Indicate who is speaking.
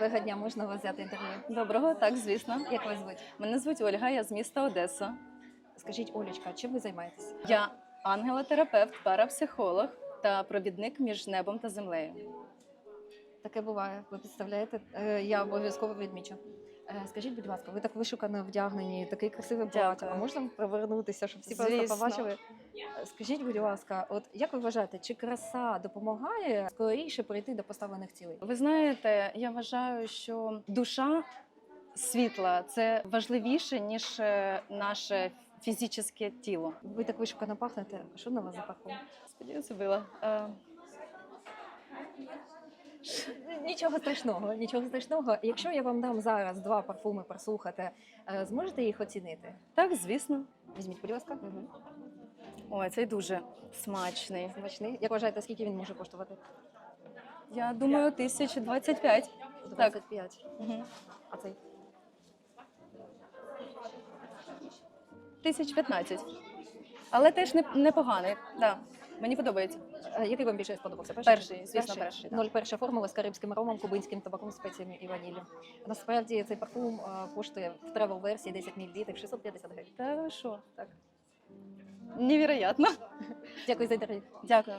Speaker 1: Доброго дня, можна вас взяти інтерв'ю?
Speaker 2: Доброго, так, звісно.
Speaker 1: Як вас звуть?
Speaker 2: Мене звуть Ольга, я з міста Одеса.
Speaker 1: Скажіть, Олечка, чим ви займаєтесь?
Speaker 2: Я ангелотерапевт, парапсихолог та провідник між небом та землею.
Speaker 1: Таке буває. Ви представляєте? Е, Я обов'язково відмічу. Е, Скажіть, будь ласка, ви так вишукано вдягнені, такий красивий плаття. А можна привернутися, щоб всі просто
Speaker 2: Звісно.
Speaker 1: побачили? Е, Скажіть, будь ласка, от як ви вважаєте, чи краса допомагає скоріше прийти до поставлених цілей?
Speaker 2: Ви знаєте, я вважаю, що душа світла це важливіше, ніж е, наше фізичне тіло.
Speaker 1: Ви так вишукано пахнете. Що на вас за парфум?
Speaker 2: Сподіваюся, била.
Speaker 1: Нічого страшного, нічого страшного. Якщо я вам дам зараз два парфуми прослухати, е, зможете їх оцінити?
Speaker 2: так, звісно.
Speaker 1: Візьміть, будь ласка.
Speaker 2: Ой, цей дуже смачний.
Speaker 1: Смачний. Як вважаєте, скільки він може коштувати?
Speaker 2: Я думаю, 1025.
Speaker 1: 25.
Speaker 2: Угу.
Speaker 1: А цей?
Speaker 2: 1015. Але теж не- непоганий. Да. Мені подобається.
Speaker 1: Е, Який вам більше сподобався?
Speaker 2: Перший, звісно, перший, Ноль
Speaker 1: перша формула з карибським ромом, кубинським табаком, спеціями і ваніллю. Насправді цей парфум е, коштує в тревел-версії 10 мл 650 гривень.
Speaker 2: Та ви що? Так. Невероятно.
Speaker 1: Дякую за інтерв'ю.
Speaker 2: Дякую.